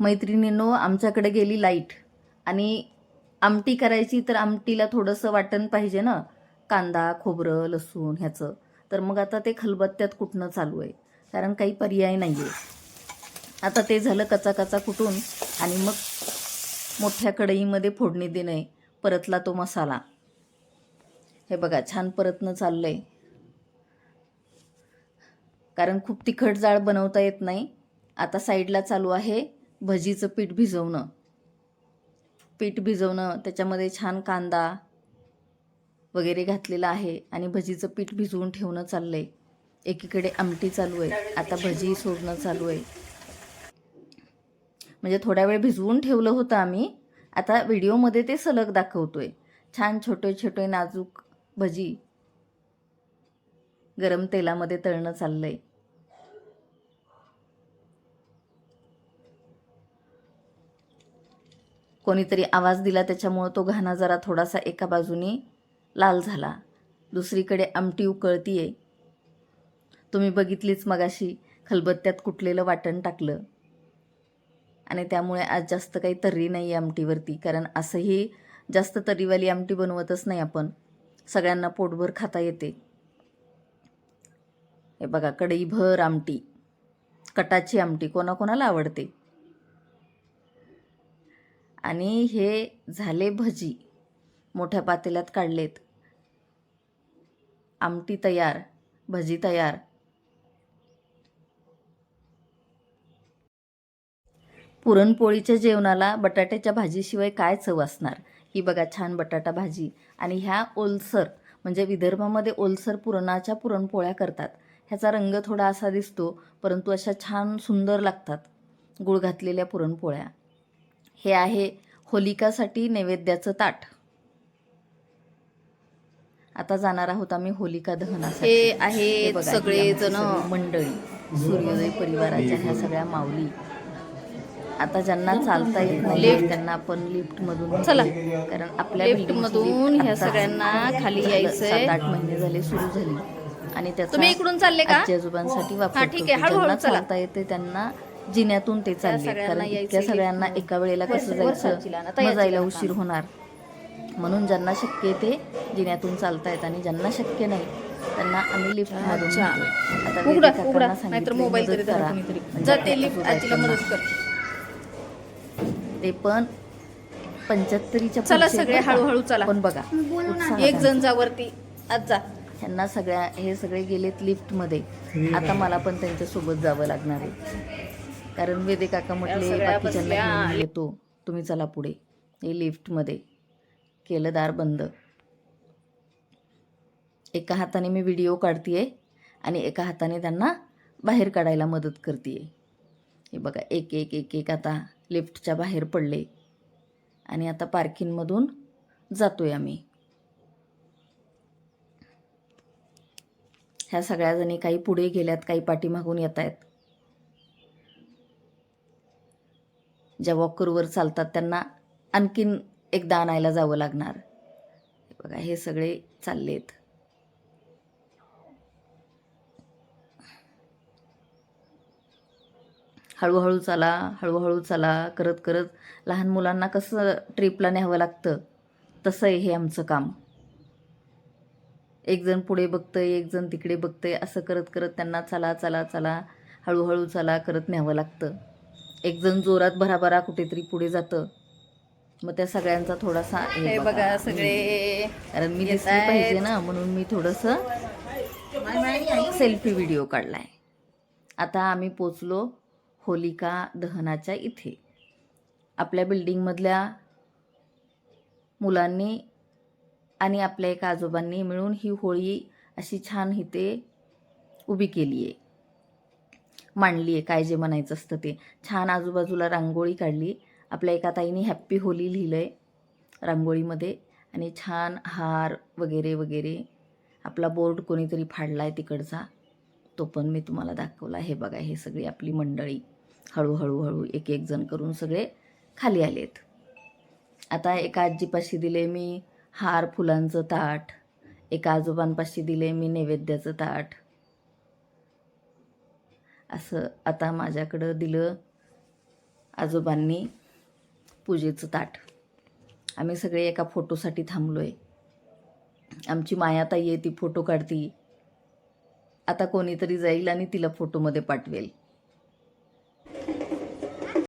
मैत्रिणींनो आमच्याकडे गेली लाइट. आणि आमटी करायची तर आमटीला थोडंसं वाटण पाहिजे ना. कांदा खोबरं लसूण ह्याचं. तर मग आता ते खलबत्त्यात कुटणं चालू आहे? कारण काही पर्याय नाही आहे आता ते झालं कचा कचा कुटून आणि मग मोठ्या कढईमध्ये फोडणी देणे परतला तो मसाला. हे बघा छान परतनं आहे कारण खूप तिखट जाळ बनवता येत नाही. आता साईडला चालू आहे. भजीचं पीठ भिजवणं. पीठ भिजवणं त्याच्यामध्ये छान कांदा वगैरे घातलेला आहे आणि भजीचं पीठ भिजवून ठेवणं चाललं आहे एकीकडे आमटी चालू आहे आता भजी सोडणं चालू आहे. म्हणजे थोड्या वेळ भिजवून ठेवलं होतं आम्ही आता व्हिडिओमध्ये ते सलग दाखवतो आहे छान छोटे छोटे नाजूक भजी गरम तेलामध्ये तळणं चाललं आहे कोणीतरी आवाज दिला त्याच्यामुळं तो घाणा जरा थोडासा एका बाजूने लाल झाला. दुसरीकडे आमटी उकळतीये. तुम्ही बघितलीच मगाशी खलबत्त्यात कुटलेलं वाटण टाकलं. आणि त्यामुळे आज जास्त काही तर्री नाही आहे आमटीवरती कारण असंही जास्त तर्रीवाली आमटी बनवतच नाही आपण. सगळ्यांना पोटभर खाता येते. हे बघा कढईभर आमटी. कटाची आमटी कोणाकोणाला आवडते? आणि हे झाले भजी. मोठ्या पातेल्यात काढलेत. आमटी तयार भजी तयार. पुरणपोळीच्या जेवणाला बटाट्याच्या भाजीशिवाय काय चव असणार? ही बघा छान बटाटा भाजी. आणि ह्या ओलसर म्हणजे विदर्भामध्ये ओलसर पुरणाच्या पुरणपोळ्या करतात. ह्याचा रंग थोडा असा दिसतो परंतु अशा छान सुंदर लागतात. गुळ घातलेल्या पुरणपोळ्या. हे आहे होलिकासाठी नैवेद्याचं ताट आता जाणार आहोत आम्ही होलिका दहनासाठी हे हे आहेत बघा, सगळे ही आमची जण सगळी मंडळी सूर्योदय परिवाराच्या ह्या सगळ्या माऊली आता ज्यांना चालता येत नाही त्यांना आपण लिफ्ट मधून चला. कारण आपल्या Lift building ची मधून lift ह्या सगळ्यांना खाली. सात आठ महिने झाले सुरू झाली आणि त्याचा तुम्ही इकडून चालले का आजी आजोबांसाठी वापर हा, ठीक आहे. हळूहळू. चालता येते त्यांना जिन्यातून ते चालले सगळ्यांना कारण इतक्या सगळ्यांना. एका वेळेला कसं जायचं? मग जायला उशीर होणार. म्हणून ज्यांना शक्य आहे ते जिन्यातून चालतायत आणि ज्यांना शक्य नाही त्यांना आम्ही लिफ्ट. कोणीतरी. म्हणजे ते पण पंच्याहत्तरीच्या चला सगळे? हळूहळू चला. पण बघा एक. जण जा वरती. आज जा. ह्यांना सगळ्या हे सगळे गेलेत लिफ्टमध्ये आता मला पण त्यांच्यासोबत जावं लागणार आहे. कारण वेदे काका म्हटले बाकीच्यांना येतो तुम्ही चला पुढे. हे लिफ्टमध्ये. केलं दार बंद. एका हाताने मी व्हिडिओ काढतीये आणि एका हाताने त्यांना बाहेर काढायला मदत करते हे बघा एक एक एक एक आता लिफ्टच्या बाहेर पडले. आणि आता पार्किंगमधून जातोय आम्ही. ह्या सगळ्या जणी काही पुढे गेल्यात काही पाठीमागून येत आहेत ज्या वॉकरवर चालतात त्यांना आणखीन एकदा आणायला जावं लागणार. बघा हे सगळे चाललेत. हळूहळू चला हळूहळू चला करत करत लहान मुलांना कसं ट्रिपला न्यावं लागतं तसं आहे हे आमचं काम. एकजण पुढे बघतंय एक जण तिकडे बघतंय असं करत करत त्यांना चला चला चला हळूहळू चला करत न्यावं लागतं. एक जण जोरात भराभरा कुठेतरी पुढे जातं. मग त्या सगळ्यांचा थोडासा हे बघा, सगळे कारण मी दिसली. पाहिजे ना म्हणून मी थोडंसं सेल्फी व्हिडिओ काढलाय. आता आम्ही पोचलो होलिका दहनाच्या इथे. आपल्या बिल्डिंगमधल्या मुलांनी आणि आपल्या एका आजोबांनी मिळून ही होळी अशी छान इथे उभी केली आहे मांडली आहे काय जे म्हणायचं असतं ते. छान आजूबाजूला रांगोळी काढली. आपल्या एका ताईने हॅप्पी होली लिहिलं आहे रांगोळीमध्ये. आणि छान हार वगैरे वगैरे. आपला बोर्ड कोणीतरी फाडला आहे तिकडचा. तो पण मी तुम्हाला दाखवला. हे बघा हे सगळी आपली मंडळी. हळूहळू हळू एक एक जण करून सगळे खाली आलेत. आता एका आजीपाशी दिले मी हार फुलांचं ताट. एका आजोबांपाशी दिले मी नैवेद्याचं ताट. असं आता माझ्याकडं दिलं आजोबांनी पूजेचं ताट. आम्ही सगळे एका फोटोसाठी थांबलो आहे आमची मायाताई आहे ती फोटो काढती. आता कोणीतरी जाईल आणि तिला फोटोमध्ये पाठवेल.